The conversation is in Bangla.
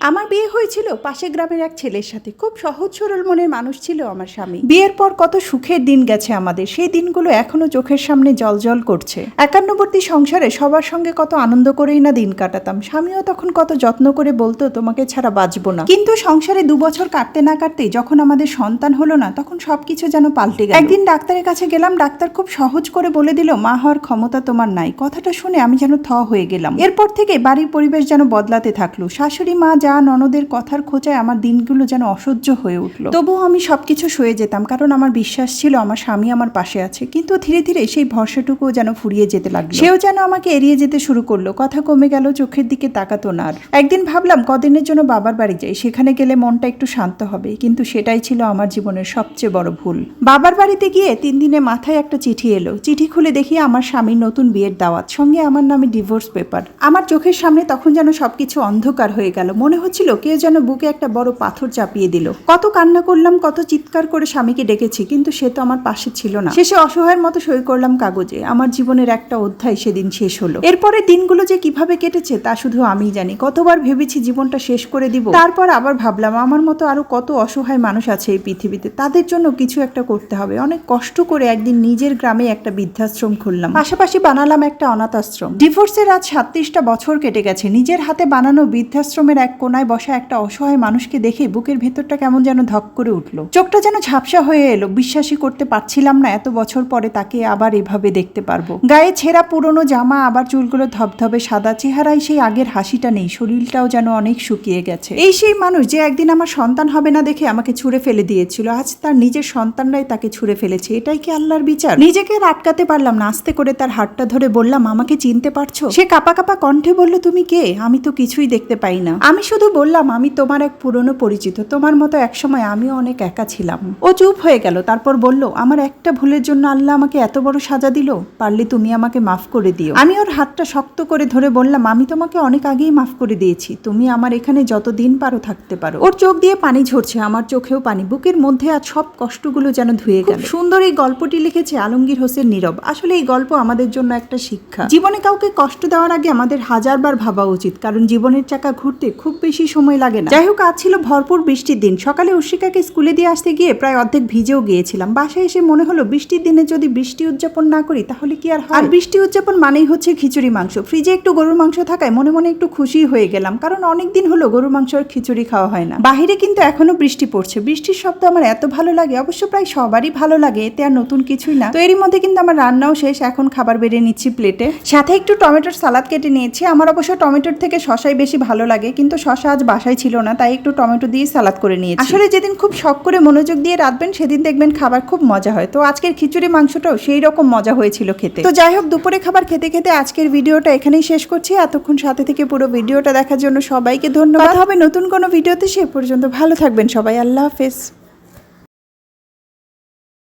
আমার বিয়ে হয়েছিল পাশে গ্রামের এক ছেলের সাথে। খুব সহজ সরল মনের মানুষ ছিল আমার স্বামী। বিয়ের পর কত সুখের দিন গেছে আমাদের। সেই দিনগুলো এখনও চোখের সামনে জলজল করছে। একান্নবর্তী সংসারে সবার সঙ্গে কত আনন্দ করেই না দিন কাটাতাম। স্বামীও তখন কত যত্ন করে বলতো, তোমাকে ছাড়া বাঁচবো না। কিন্তু সংসারে দু বছর কাটতে না কাটতেই যখন আমাদের সন্তান হলো না, তখন সবকিছু যেন পাল্টে গেল। একদিন ডাক্তারের কাছে গেলাম, ডাক্তার খুব সহজ করে বলে দিল, মা হওয়ার ক্ষমতা তোমার নাই। কথাটা শুনে আমি যেন থ হয়ে গেলাম। এরপর থেকে বাড়ির পরিবেশ যেন বদলাতে থাকল। শাশুড়ি মা যা ননদের কথার খোঁচায় আমার দিনগুলো যেন অসহ্য হয়ে উঠল। তবুও আমি সবকিছু সয়ে যেতাম, কারণ আমার বিশ্বাস ছিল আমার স্বামী আমার পাশে আছে, কিন্তু ধীরে ধীরে সেই ভরসাটুকুও যেন ফুরিয়ে যেতে লাগল। সেও যেন আমাকে এড়িয়ে যেতে শুরু করল, কথা কমে গেল, চোখের দিকে তাকাতো না একদিন ভাবলাম, কদিনের জন্য বাবার বাড়ি যাই, সেখানে গেলে মনটা একটু শান্ত হবে, কিন্তু সেটাই ছিল আমার জীবনের সবচেয়ে বড় ভুল। বাবার বাড়িতে গিয়ে তিন দিনে মাথায় একটা চিঠি এলো, চিঠি খুলে দেখি আমার স্বামীর নতুন বিয়ের দাওয়াত, সঙ্গে আমার নামে ডিভোর্স পেপার। আমার চোখের সামনে তখন যেন সবকিছু অন্ধকার হয়ে গেল, মনে হচ্ছিল কেউ যেন বুকে একটা বড় পাথর চাপিয়ে দিল। কত কান্না করলাম, কত চিৎকার করে স্বামীকে ডেকেছি, কিন্তু সে তো আমার পাশে ছিল না। শেষে অসহায়ের মতো সই করলাম কাগজে। আমার জীবনের একটা অধ্যায় সেদিন শেষ হলো। এরপরে দিনগুলো যে কীভাবে কেটেছে, তা শুধু আমিই জানি। কতবার ভেবেছি জীবনটা শেষ করে দিব। তারপর আবার ভাবলাম, আমার মতো আরও কত অসহায় মানুষ আছে এই পৃথিবীতে? তাদের জন্য কিছু একটা করতে হবে। অনেক কষ্ট করে একদিন নিজের গ্রামে একটা বৃদ্ধাশ্রম খুললাম। পাশাপাশি বানালাম একটা অনাথ আশ্রম ডিভোর্সের আজ সাতত্রিশটা বছর কেটে গেছে। নিজের হাতে বানানো বৃদ্ধাশ্রমের এক কোনায় বসা একটা অসহায় মানুষকে দেখে বুকের ভেতরটা কেমন যেন ধক করে উঠল। চোখটা যেন ঝাপসা হয়ে এলো। বিশ্বাসই করতে পারছিলাম না এত বছর পরে তাকে আবার এভাবে দেখতে পারব। গায়ে ছেঁড়া পুরনো জামা, আবার চুলগুলো ধবধবে সাদা চেহারায় সেই আগের হাসিটা নেই। শরীরটাও যেন অনেক শুকিয়ে গেছে। এই সেই মানুষ যে একদিন আমার সন্তান হবে না দেখে আমাকে ছুঁড়ে ফেলে দিয়েছিল। আজ তার নিজের সন্তানরাই তাকে ছুঁড়ে ফেলেছে। এটাই কি আল্লাহর বিচার? নিজেকে আর আটকাতে পারলাম না। আস্তে করে তার হাতটা ধরে বললাম, আমাকে চিনতে পারছ? সে কাপা কাপা কণ্ঠে বলল, তুমি কে? আমি তো কিছুই দেখতে পাই না। আমি শুধু বললাম আমি তোমার এক পুরনো পরিচিত। তোমার মতো একসময় আমিও অনেক একা ছিলাম। ও চুপ হয়ে গেল তারপর বলল আমার একটা ভুলের জন্য আল্লাহ আমাকে এত বড় সাজা দিল। পারলে তুমি আমাকে মাফ করে দিও। আমি ওর হাতটা শক্ত করে ধরে বললাম আমি তোমাকে অনেক আগেই মাফ করে দিয়েছি। তুমি আমার এখানে যতদিন পারো থাকতে পারো। ওর চোখ দিয়ে পানি ঝরছে আমার চোখেও পানি। বুকের মধ্যে আজ সব কষ্টগুলো যেন ধুয়ে গেল। সুন্দর এই গল্পটি লিখেছে আলমগীর হোসেন নীরব। আসলে এই গল্প আমাদের জন্য একটা শিক্ষা। জীবনে কাউকে কষ্ট দেওয়ার আগে আমাদের হাজারবার ভাবা উচিত কারণ জীবনের চাকা ঘুরতে খুব বেশি সময় লাগে না। যাই হোক আজ ছিল ভরপুর বৃষ্টির দিন। সকালে উর্ষিকাকে স্কুলে দিয়ে আসতে গিয়ে প্রায় অর্ধেক ভিজেও গিয়েছিলাম। বাসায় এসে মনে হলো বৃষ্টির দিনে যদি বৃষ্টি উদযাপন না করি তাহলে কি আর হয়? আর বৃষ্টি উদযাপন মানেই হচ্ছে খিচুড়ি মাংস। ফ্রিজে একটু গরুর মাংস থাকায় মনে মনে একটু খুশি হয়ে গেলাম। কারণ অনেক দিন হলো গরুর মাংস আর খিচুড়ি খাওয়া হয় না। বাহিরে কিন্তু এখনও বৃষ্টি পড়ছে। বৃষ্টির শব্দ আমার এত ভালো লাগে অবশ্য প্রায় সবারই ভালো লাগে। এতে আর নতুন কিছুই না। তো এরই মধ্যে কিন্তু আমার রান্নাও শেষ। এখন খাবার বেড়ে নিচ্ছি প্লেটে। সাথে একটু টমেটোর সালাদ কেটে নিয়েছি। আমার অবশ্য টমেটোর থেকে শশাই বেশি ভালো লাগে কিন্তু শশা আজ বাসায় ছিল না তাই একটু টমেটো দিয়ে সালাদ করে নিয়েছি। আসলে যেদিন খুব শখ করে মনোযোগ দিয়ে রাঁধবেন সেদিন দেখবেন খাবার খুব মজা হয়। তো আজকের খিচুড়ি মাংসটাও সেই রকম মজা হয়েছিল খেতে। তো যাই হোক দুপুরে খাবার খেতে খেতে আজকের ভিডিওটা এখানেই শেষ করছি। এতক্ষণ সাথে থেকে পুরো ভিডিওটা দেখার জন্য সবাইকে ধন্যবাদ। হবে নতুন কোনো ভিডিওতে সে পর্যন্ত ভালো থাকবেন সবাই। আল্লাহ হাফেজ।